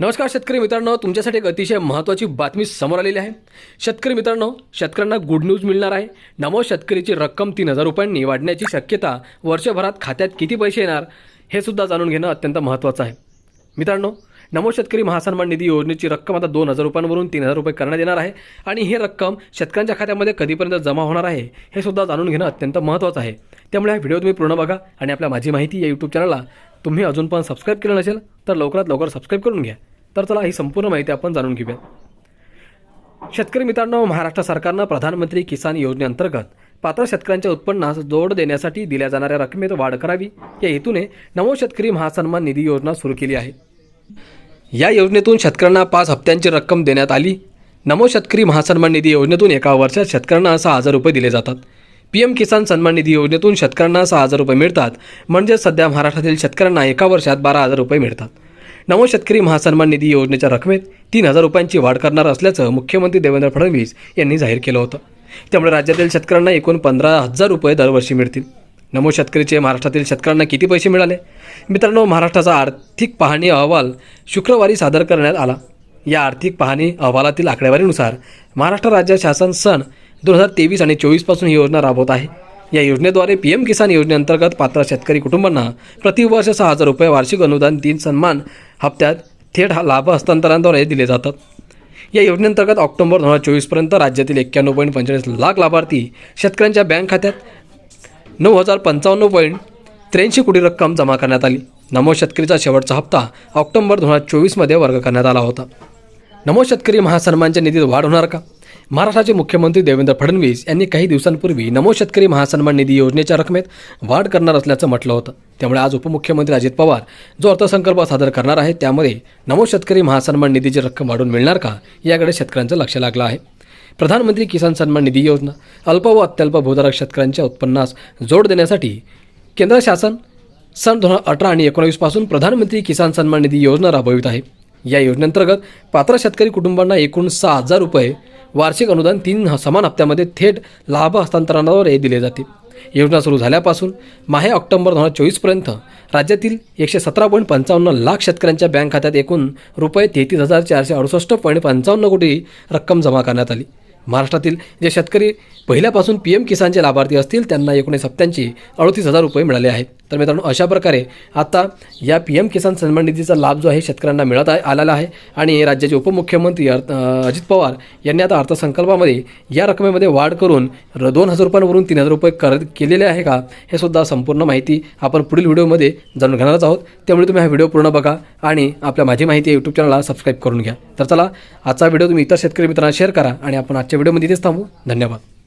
नमस्कार शेतकरी मित्रांनो तुमच्यासाठी एक अतिशय महत्त्वाची बातमी समोर आलेली आहे. शेतकरी मित्रांनो शेतकऱ्यांना गुड न्यूज मिळणार आहे. नमो शेतकरीची रक्कम तीन हजार रुपयांनी वाढण्याची शक्यता वर्षभरात खात्यात किती पैसे येणार हे सुद्धा जाणून घेणं अत्यंत महत्त्वाचं आहे. मित्रांनो नमो शेतकरी महासन्मान निधी योजनेची रक्कम आता दोन हजार रुपयांवरून तीन हजार रुपये करण्यात येणार आहे आणि ही रक्कम शेतकऱ्यांच्या खात्यामध्ये कधीपर्यंत जमा होणार आहे हे सुद्धा जाणून घेणं अत्यंत महत्त्वाचं आहे. त्यामुळे हा व्हिडिओ तुम्ही पूर्ण बघा आणि आपल्या माझी माहिती या यूट्यूब चॅनलला तुम्ही अजून पण सबस्क्राईब केलं नसेल तर लवकरात लवकर सबस्क्राईब करून घ्या. तर चला ही संपूर्ण माहिती आपण जाणून घेऊया शेतकरी मित्रांनो महाराष्ट्र सरकारनं प्रधानमंत्री किसान योजनेअंतर्गत पात्र शेतकऱ्यांच्या उत्पन्नास जोड देण्यासाठी दिल्या जाणाऱ्या रकमेत वाढ करावी. या हेतूने नमो शेतकरी महासन्मान निधी योजना सुरू केली आहे. या योजनेतून शेतकऱ्यांना पाच हप्त्यांची रक्कम देण्यात आली. नमो शेतकरी महासन्मान निधी योजनेतून एका वर्षात शेतकऱ्यांना सहा हजार रुपये दिले जातात. पी एम किसान सन्मान निधी योजनेतून शेतकऱ्यांना सहा हजार रुपये मिळतात. म्हणजे सध्या महाराष्ट्रातील शेतकऱ्यांना एका वर्षात बारा हजार रुपये मिळतात. नमो शेतकरी महासन्मान निधी योजनेच्या रकमेत तीन हजार रुपयांची वाढ करणार असल्याचं मुख्यमंत्री देवेंद्र फडणवीस यांनी जाहीर केलं होतं. त्यामुळे राज्यातील शेतकऱ्यांना एकूण पंधरा हजार रुपये दरवर्षी मिळतील. नमो शेतकरीचे महाराष्ट्रातील शेतकऱ्यांना किती पैसे मिळाले? मित्रांनो महाराष्ट्राचा आर्थिक पाहणी अहवाल शुक्रवारी सादर करण्यात आला. या आर्थिक पाहणी अहवालातील आकडेवारीनुसार महाराष्ट्र राज्य शासन सन दोन हजार तेवीस आणि चोवीसपासून ही योजना राबवत आहे. या योजनेद्वारे पी एम किसान योजनेअंतर्गत पात्र शेतकरी कुटुंबांना प्रतिवर्ष सहा हजार रुपये वार्षिक अनुदान तीन सन्मान हप्त्यात थेट हा लाभ हस्तांतरणाद्वारे दिले जातात. या योजनेअंतर्गत ऑक्टोबर दोन हजार चोवीसपर्यंत राज्यातील एक्क्याण्णव पॉईंट पंचेचाळीस लाख लाभार्थी शेतकऱ्यांच्या बँक खात्यात नऊ हजार पंचावन्न पॉईंट त्र्याऐंशी कोटी रक्कम जमा करण्यात आली. नमो शेतकरीचा शेवटचा हप्ता ऑक्टोबर दोन हजार चोवीसमध्ये वर्ग करण्यात आला होता. नमो शेतकरी महासन्मानच्या निधीत वाढ होणार का? महाराष्ट्राचे मुख्यमंत्री देवेंद्र फडणवीस यांनी काही दिवसांपूर्वी नमो शेतकरी महासन्मान निधी योजनेच्या रकमेत वाढ करणार असल्याचं म्हटलं होतं. त्यामुळे आज उपमुख्यमंत्री अजित पवार जो अर्थसंकल्प सादर करणार आहे त्यामध्ये नमो शेतकरी महासन्मान निधीची रक्कम वाढून मिळणार का? याकडे शेतकऱ्यांचं लक्ष लागलं आहे. प्रधानमंत्री किसान सन्मान निधी योजना अल्प व अत्यल्प भूधारक शेतकऱ्यांच्या उत्पन्नास जोड देण्यासाठी केंद्र शासन सन दोन हजार अठरा आणि एकोणावीसपासून प्रधानमंत्री किसान सन्मान निधी योजना राबवित आहे. या योजनेअंतर्गत पात्र शेतकरी कुटुंबांना एकूण सहा हजार रुपये वार्षिक अनुदान तीन समान हप्त्यामध्ये थेट लाभ हस्तांतरणाद्वारे दिले जाते. योजना सुरू झाल्यापासून माहे ऑक्टोबर दोन हजार चोवीसपर्यंत राज्यातील एकशे सतरा पॉईंट पंचावन्न लाख शेतकऱ्यांच्या बँक खात्यात एकूण रुपये तेहतीस हजार चारशे अडुसष्ट पॉईंट पंचावन्न कोटी रक्कम जमा करण्यात आली. महाराष्ट्रातील जे शेतकरी पहिल्यापासून पी एम किसानचे लाभार्थी असतील त्यांना एकोणीस हप्त्यांची अडतीस हजार रुपये मिळाले आहेत. तर मित्रांनो अशा प्रकारे आता या पी एम किसान सन्मान निधीचा लाभ जो आहे शेतकऱ्यांना मिळत आहे आलेला आहे. आणि राज्याचे उपमुख्यमंत्री अर्थ अजित पवार यांनी आता अर्थसंकल्पामध्ये या रकमेमध्ये वाढ करून र दोन हजार रुपयांवरून तीन हजार रुपये कर केलेले आहे का हे सुद्धा संपूर्ण माहिती आपण पुढील व्हिडिओमध्ये जाणून घेणारच आहोत. त्यामुळे तुम्ही हा व्हिडिओ पूर्ण बघा आणि आपल्या माझी माहिती यूट्यूब चॅनलला सबस्क्राईब करून घ्या. तर चला आजचा व्हिडिओ तुम्ही इतर शेतकरी मित्रांना शेअर करा आणि आपण आजच्या व्हिडिओमध्ये इथेच थांबू. धन्यवाद.